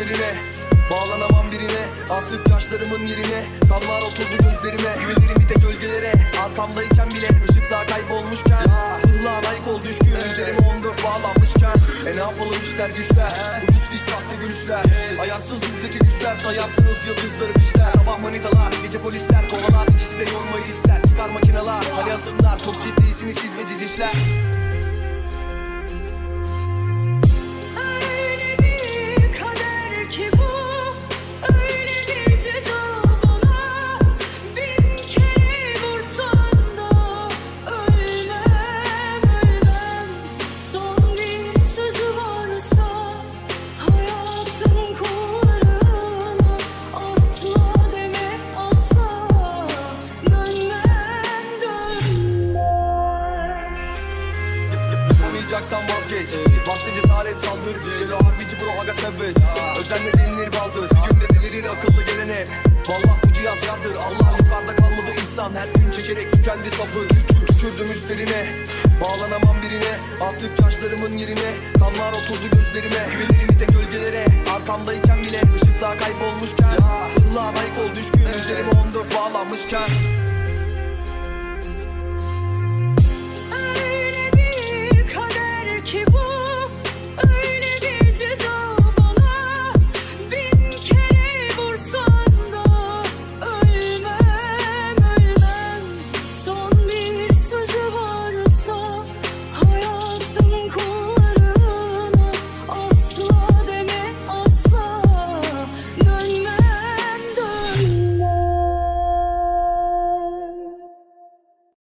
birine Artık yaşlarımın yerine. Kanlar oturdu gözlerime Güvenirim bir tek gölgelere. Arkamdayken bile ışıklar kaybolmuşken. Hırla layık ol düşkün Üzerime 14 bağlanmışken. E ne yapalım işler güçler. Ucuz fiş sahte gülüşler. Ayarsız bizdeki güçler Sayarsınız yıldızları pişler Sabah manitalar gece polisler Kovalar. İkisi de yormayı ister. Çıkar makineler hadi asımlar Çok ciddisiniz siz ve cicişler Yapacaksan vazgeç. Vapse cesaret saldır. Celo harbici bro aga savage. Özenle denilir baldır. Günde delirir akıllı gelene. Vallah bu cihaz yardır. Allah yukarıda kalmadı insan. Her gün çekerek tükendi sapı Tükürdüm üstlerine. Bağlanamam birine. Artık yaşlarımın yerine. Kanlar oturdu gözlerime. Güvenirimi de gölgelere. Arkamdayken bile ışıklar kaybolmuşken. Yıllar ayık ol düşkün. Üzerime 14 bağlanmışken.